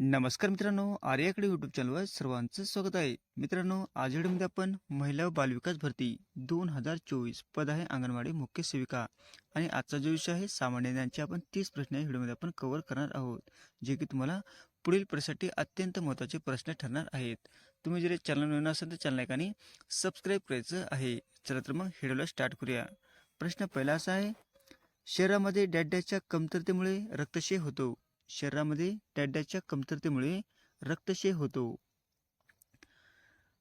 नमस्कार मित्रांनो आर्याकडे यूट्यूब चॅनलवर सर्वांचं स्वागत आहे. मित्रांनो आज व्हिडिओमध्ये आपण महिला व बालविकास भरती दोन हजार चोवीस पद आहे अंगणवाडी मुख्य सेविका आणि आजचा जो विषय आहे सामान्य ज्ञानचे आपण तीस प्रश्न या व्हिडिओमध्ये आपण कव्हर करणार आहोत जे की तुम्हाला पुढील परीक्षेसाठी अत्यंत महत्त्वाचे प्रश्न ठरणार आहेत. तुम्ही जर चॅनल नवीन असाल तर चॅनल एकाने सबस्क्राईब करायचं आहे. चला तर मग व्हिडिओला स्टार्ट करूया. प्रश्न पहिला असा आहे शरीरामध्ये डॅड्याच्या कमतरतेमुळे रक्तशे होतो. शरीरामध्ये डॅड्याच्या कमतरतेमुळे रक्तक्षय होतो.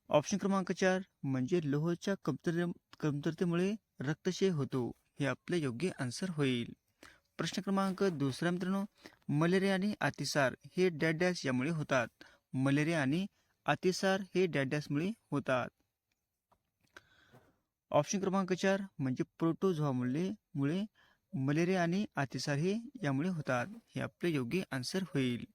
ऑप्शन क्रमांक चार म्हणजे लोहच्या कमतर कमतरतेमुळे रक्तक्षय होतो. हे आपले योग्य आन्सर होईल. प्रश्न क्रमांक दुसरा मित्रांनो मलेरिया आणि अतिसार हे डॅडॅस यामुळे होतात. मलेरिया आणि अतिसार हे डॅडॅसमुळे होतात. ऑप्शन क्रमांक चार म्हणजे प्रोटोझोआमुळे मुळे मलेरिया आणि अतिसार हे यामुळे होतात. हे आपले योग्य आन्सर होईल.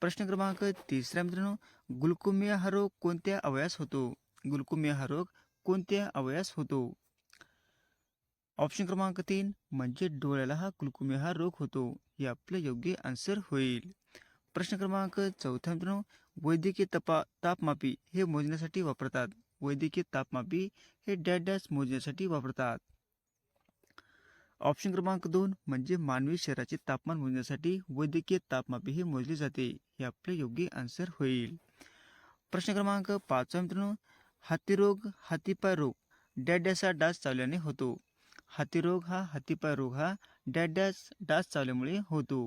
प्रश्न क्रमांक तिसरा मित्रांनो ग्लुकोमिया हा रोग कोणत्या अवयास होतो? ग्लुकोमिया हा रोग कोणत्या अवयास होतो? ऑप्शन क्रमांक तीन म्हणजे डोळ्याला हा ग्लुकोमिया हा रोग होतो. हे आपलं योग्य आन्सर होईल. प्रश्न क्रमांक चौथा मित्रांनो वैद्यकीय तपा तापमापी हे मोजण्यासाठी वापरतात. वैद्यकीय तापमापी हे डॅश मोजण्यासाठी वापरतात. ऑप्शन क्रमांक दोन म्हणजे मानवी शरीराचे तापमान मोजण्यासाठी वैद्यकीय तापमापी हे मोजले जाते. हे आपले योग्य आन्सर होईल. प्रश्न क्रमांक पाचवा मित्रांनो. हातीरोग हातीपाय रोग. डॅड्याचा डास चावल्याने होतो. हातीरोग हा हातीपाय रोग हा डॅडॅस डास चावल्यामुळे होतो.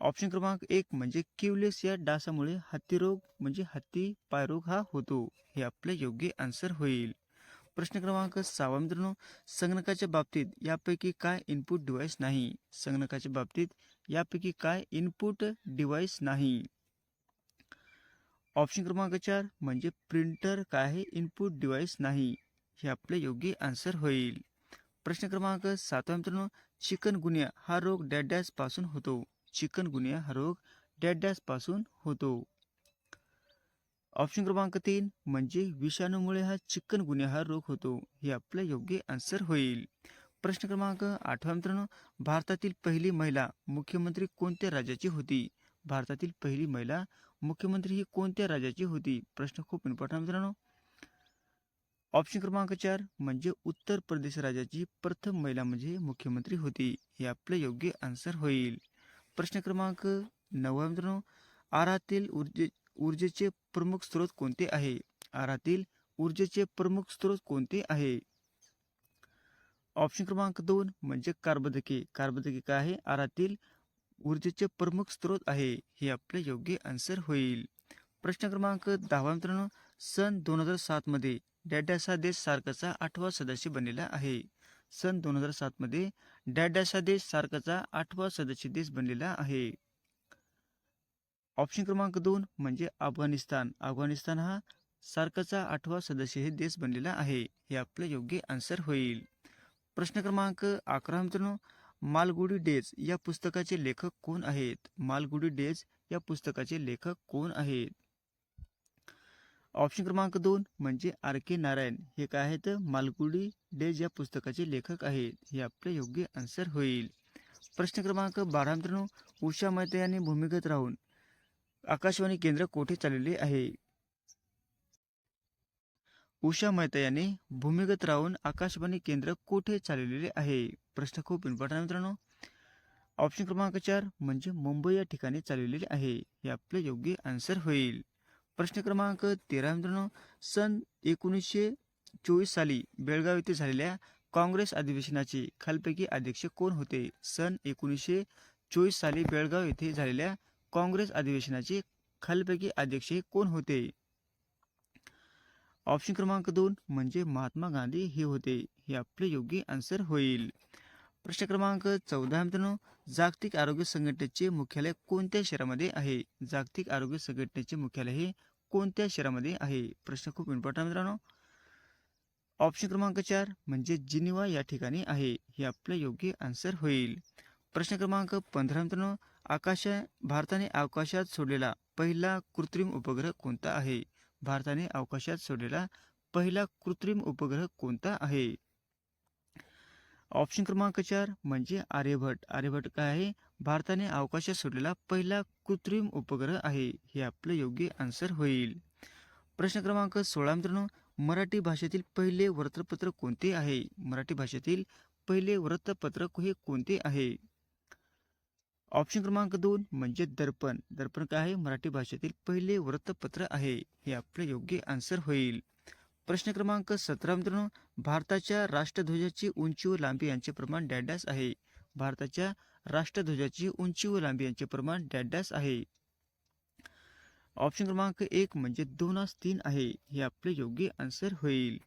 ऑप्शन क्रमांक एक म्हणजे किवलेस या डासामुळे हत्तीरोग म्हणजे हाती पायरोग हा होतो. हे आपले योग्य आन्सर होईल. प्रश्न क्रमांक सहावा मित्रांनो संगणकाच्या बाबतीत यापैकी काय इनपुट डिव्हाइस नाही? संगणकाच्या बाबतीत यापैकी काय इनपुट डिव्हाइस नाही? ऑप्शन क्रमांक चार म्हणजे प्रिंटर काय आहे इनपुट डिव्हाइस नाही? हे आपले योग्य आन्सर होईल. प्रश्न क्रमांक सातवा मित्रांनो चिकन गुन्हा हा रोग डॅडॅसपासून होतो. चिकन गुन्हा हा रोग डॅडॅसपासून होतो. ऑप्शन क्रमांक तीन म्हणजे विषाणूमुळे हा चिकन गुन्हा हा रोग होतो. हे आपलं योग्य आन्सर होईल. प्रश्न क्रमांक आठवा मित्रांनो भारतातील पहिली महिला मुख्यमंत्री कोणत्या राज्याची होती? भारतातील पहिली महिला मुख्यमंत्री ही कोणत्या राज्याची होती? प्रश्न खूप इम्पॉर्टंट मित्रांनो. ऑप्शन क्रमांक चार म्हणजे उत्तर प्रदेश राज्याची प्रथम महिला म्हणजे मुख्यमंत्री होती. हे आपलं योग्य आन्सर होईल. प्रश्न क्रमांक नववा मित्रांनो आरातील ऊर्जे ऊर्जेचे प्रमुख स्रोत कोणते आहे? आरातील ऊर्जेचे प्रमुख स्रोत कोणते आहे? ऑप्शन क्रमांक दोन म्हणजे कार्बोदके. कार्बोदके काय आहे? आरातील ऊर्जेचे प्रमुख स्रोत आहे. हे आपले योग्य आन्सर होईल. प्रश्न क्रमांक दहावा मित्रांनो सन दोन हजार सातमध्ये डॅडॅसा देश सार्कचा आठवा सदस्य बनलेला आहे. सन दोन हजार सातमध्ये डॅडॅसा देश सार्कचा आठवा सदस्य देश बनलेला आहे. ऑप्शन क्रमांक दोन म्हणजे अफगाणिस्तान. अफगाणिस्तान हा सार्कचा आठवा सदस्य हे देश बनलेला आहे. हे आपलं योग्य आन्सर होईल. प्रश्न क्रमांक अकरा मित्रांनो मालगुडी डेज या पुस्तकाचे लेखक कोण आहेत? मालगुडी डेज या पुस्तकाचे लेखक कोण आहेत? ऑप्शन क्रमांक दोन म्हणजे आर के नारायण. हे काय आहेत? मालगुडी डेज या पुस्तकाचे लेखक आहेत. हे आपले योग्य आन्सर होईल. प्रश्न क्रमांक बारा मित्रांनो उषा मेहता यांनी भूमिगत राहून आकाशवाणी केंद्र कोठे चाललेले आहे? उषा मेहता यांनी भूमिगत राहून आकाशवाणी केंद्र कोठे चालवलेले आहे? प्रश्न खूप इम्पॉर्टंट मित्रांनो. ऑप्शन क्रमांक चार म्हणजे मुंबई या ठिकाणी चालवलेले आहे. हे आपले योग्य आन्सर होईल. प्रश्न क्रमांक तेरा मित्रांनो. सन एकोणीसशे चोवीस साली बेळगाव येथे झालेल्या काँग्रेस अधिवेशनाचे खालपैकी अध्यक्ष कोण होते? सन एकोणीसशे चोवीस साली बेळगाव येथे झालेल्या काँग्रेस अधिवेशनाचे खालपैकी अध्यक्ष हे कोण होते? ऑप्शन क्रमांक दोन म्हणजे महात्मा गांधी हे होते. हे आपले योग्य आन्सर होईल. प्रश्न क्रमांक चौदा मित्रांनो. जागतिक आरोग्य संघटनेचे मुख्यालय कोणत्या शहरामध्ये आहे? जागतिक आरोग्य संघटनेचे मुख्यालय हे कोणत्या शहरामध्ये आहे? प्रश्न खूप इम्पॉर्टंट मित्रांनो. ऑप्शन क्रमांक चार म्हणजे जिनिवा या ठिकाणी आहे. हे आपले योग्य आन्सर होईल. प्रश्न क्रमांक पंधरा मित्रांनो. आकाश भारताने अवकाशात सोडलेला पहिला कृत्रिम उपग्रह कोणता आहे? भारताने अवकाशात सोडलेला पहिला कृत्रिम उपग्रह कोणता आहे? ऑप्शन क्रमांक चार म्हणजे आर्यभट आर्यभट काय आहे? भारताने अवकाशात सोडलेला पहिला कृत्रिम उपग्रह आहे. हे आपलं योग्य आन्सर होईल. प्रश्न क्रमांक सोळा मित्रांनो मराठी भाषेतील पहिले वृत्तपत्र कोणते आहे? मराठी भाषेतील पहिले वृत्तपत्र हे कोणते आहे? ऑप्शन क्रमांक दोन म्हणजे दर्पण. दर्पण काय आहे? मराठी भाषेतील पहिले वृत्तपत्र आहे. हे आपले योग्य आन्सर होईल. प्रश्न क्रमांक सतरा मित्रांनो भारताच्या राष्ट्रध्वजाची उंची व लांबी यांचे प्रमाण डॅडॅस आहे. भारताच्या राष्ट्रध्वजाची उंची व लांबी यांचे प्रमाण डॅडॅस आहे. ऑप्शन क्रमांक एक म्हणजे दोनास तीन आहे. हे आपले योग्य आन्सर होईल.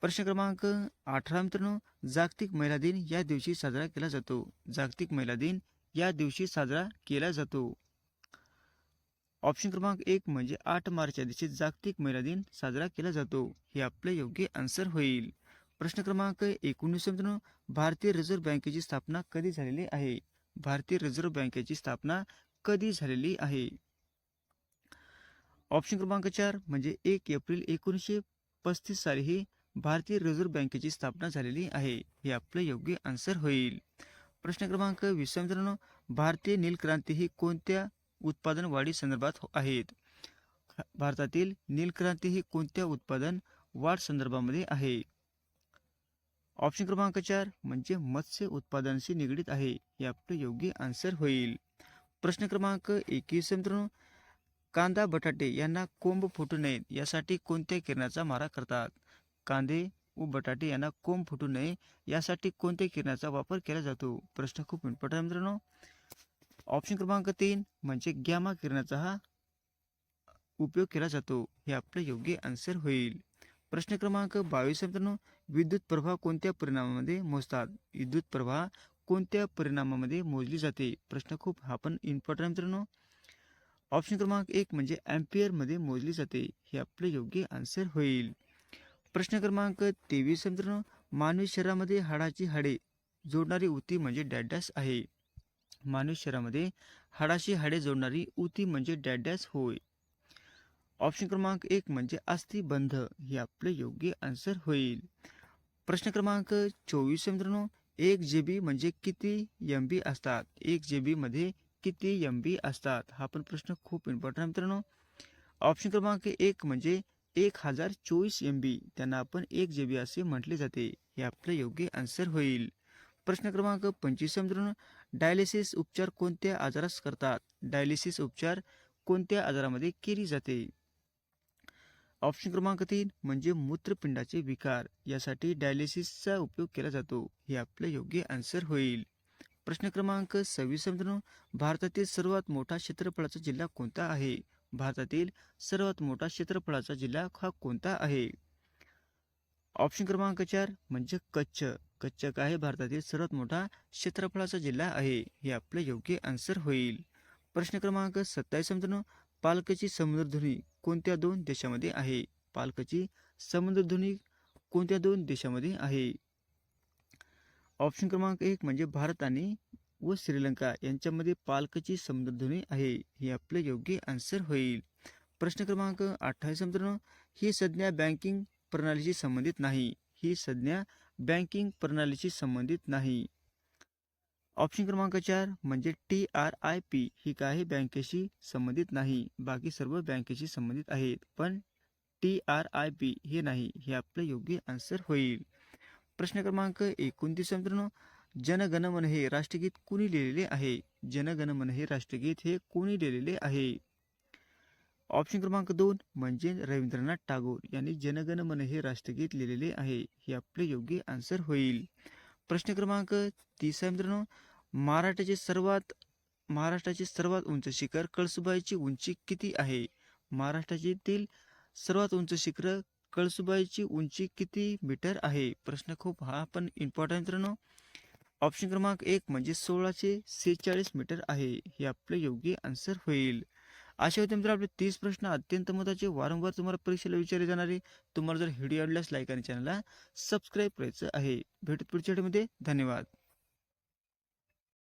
प्रश्न क्रमांक अठरा मित्रांनो जागतिक महिला दिन या दिवशी साजरा केला जातो. जागतिक महिला दिन या दिवशी साजरा केला जातो. ऑप्शन क्रमांक एक म्हणजे आठ मार्च या दिवशी जागतिक महिला दिन साजरा केला जातो. हे आपले योग्य आन्सर होईल. प्रश्न क्रमांक एकोणीस मित्रांनो. भारतीय रिझर्व्ह बँकेची स्थापना कधी झालेली आहे? भारतीय रिझर्व्ह बँकेची स्थापना कधी झालेली आहे? ऑप्शन क्रमांक चार म्हणजे एक एप्रिल एकोणीसशे पस्तीस साली ही भारतीय रिझर्व्ह बँकेची स्थापना झालेली आहे. हे आपलं योग्य आन्सर होईल. प्रश्न क्रमांक वीस मित्रांनो भारतीय नीलक्रांती ही कोणत्या उत्पादन वाढी संदर्भात हो- आहेत? भारतातील नीलक्रांती ही कोणत्या उत्पादन वाढ संदर्भामध्ये आहे? ऑप्शन क्रमांक चार म्हणजे मत्स्य उत्पादनाशी निगडीत आहे. हे आपलं योग्य आन्सर होईल. प्रश्न क्रमांक एकवीस मित्रांनो कांदा बटाटे यांना कोंब फुटू नयेत यासाठी कोणत्या किरणाचा मारा करतात? कांदे व बटाटे यांना कोंब फुटू नये यासाठी कोणत्या किरणाचा वापर केला जातो? प्रश्न खूप इम्पॉर्टंट मित्रांनो. ऑप्शन क्रमांक तीन म्हणजे गॅमा किरणाचा हा उपयोग केला जातो. हे आपलं योग्य आन्सर होईल. प्रश्न क्रमांक बावीस मित्रांनो. विद्युत प्रवाह कोणत्या परिणामामध्ये मोजतात? विद्युत प्रवाह कोणत्या परिणामामध्ये मोजली जाते? प्रश्न खूप हा पण इम्पॉर्टंट मित्रांनो. ऑप्शन क्रमांक एक म्हणजे ॲम्पियरमध्ये मोजली जाते. हे आपले योग्य आन्सर होईल. प्रश्न क्रमांक तेवीस मित्रांनो मानवी शरीरामध्ये हाडाची हाडे जोडणारी उती म्हणजे डॅडॅस आहे. मानवी शरीरामध्ये हाडाशी हाडे जोडणारी उती म्हणजे डॅडॅस होय. ऑप्शन क्रमांक एक म्हणजे अस्थिबंध हे आपले योग्य आन्सर होईल. प्रश्न क्रमांक चोवीस मित्रांनो एक जे बी म्हणजे किती एम बी असतात? एक जे बीमध्ये किती एम बी असतात? हा पण प्रश्न खूप इम्पॉर्टंट मित्रांनो. ऑप्शन क्रमांक एक म्हणजे एक हजार चोवीस एम बी त्यांना आपण एक जे बी असे म्हटले जाते. हे आपलं योग्य आन्सर होईल. प्रश्न क्रमांक पंचवीस समजून डायलिसिस उपचार कोणत्या आजारास करतात? डायलिसिस उपचार कोणत्या आजारामध्ये केली जाते? ऑप्शन क्रमांक तीन म्हणजे मूत्रपिंडाचे विकार. यासाठी डायलिसिसचा उपयोग केला जातो. हे आपलं योग्य आन्सर होईल. प्रश्न क्रमांक सव्वीस समजून भारतातील सर्वात मोठा क्षेत्रफळाचा जिल्हा कोणता आहे? भारतातील सर्वात मोठा क्षेत्रफळाचा जिल्हा हा कोणता आहे? ऑप्शन क्रमांक चार म्हणजे कच्छ. कच्छ काय हे भारतातील सर्वात मोठा क्षेत्रफळाचा जिल्हा आहे. हे आपलं योग्य आन्सर होईल. प्रश्न क्रमांक सत्तावीस मित्रांनो पालकची समुद्रध्वनी कोणत्या दोन देशामध्ये आहे? पालकची समुद्रध्वनी कोणत्या दोन देशामध्ये आहे? ऑप्शन क्रमांक एक म्हणजे भारत आणि व श्रीलंका यांच्यामध्ये पालकची समध्वनी आहे हे आपले योग्य आन्सर होईल. प्रश्न क्रमांक अठ्ठावीस मित्रांनो ही संज्ञा बँकिंग प्रणालीशी संबंधित नाही. ही संज्ञा बँकिंग प्रणालीशी संबंधित नाही. ऑप्शन क्रमांक चार म्हणजे टी आर आय पी ही काही बँकेशी संबंधित नाही. बाकी सर्व बँकेशी संबंधित आहेत पण टी आर आय पी हे नाही हे आपलं योग्य आन्सर होईल. प्रश्न क्रमांक एकोणतीस मित्रांनो जनगणमन हे राष्ट्रगीत कुणी लिहिलेले आहे? जनगणमन हे राष्ट्रगीत हे कुणी लिहिलेले आहे? ऑप्शन क्रमांक दोन म्हणजे रवींद्रनाथ टागोर यांनी जनगणमन हे राष्ट्रगीत लिहिलेले आहे. हे आपले योग्य आन्सर होईल. प्रश्न क्रमांक तीस आहे मित्रांनो. महाराष्ट्राचे सर्वात महाराष्ट्राचे सर्वात उंच शिखर कळसुबाईची उंची किती आहे? महाराष्ट्रातील सर्वात उंच शिखर कळसुबाईची उंची किती मीटर आहे? प्रश्न खूप हा पण इम्पॉर्टंट मित्रांनो. ऑप्शन क्रमांक एक म्हणजे सोळाशे सेहेचाळीस मीटर आहे. हे आपले योग्य आन्सर होईल. अशा होते मित्र आपले तीस प्रश्न अत्यंत महत्त्वाचे. वारंवार तुम्हाला परीक्षेला विचारले जाणारे. तुम्हाला जर व्हिडिओ आवडल्यास लाईक आणि चॅनलला सबस्क्राईब करायचं आहे. भेटत पुढच्या व्हिडिओमध्ये धन्यवाद.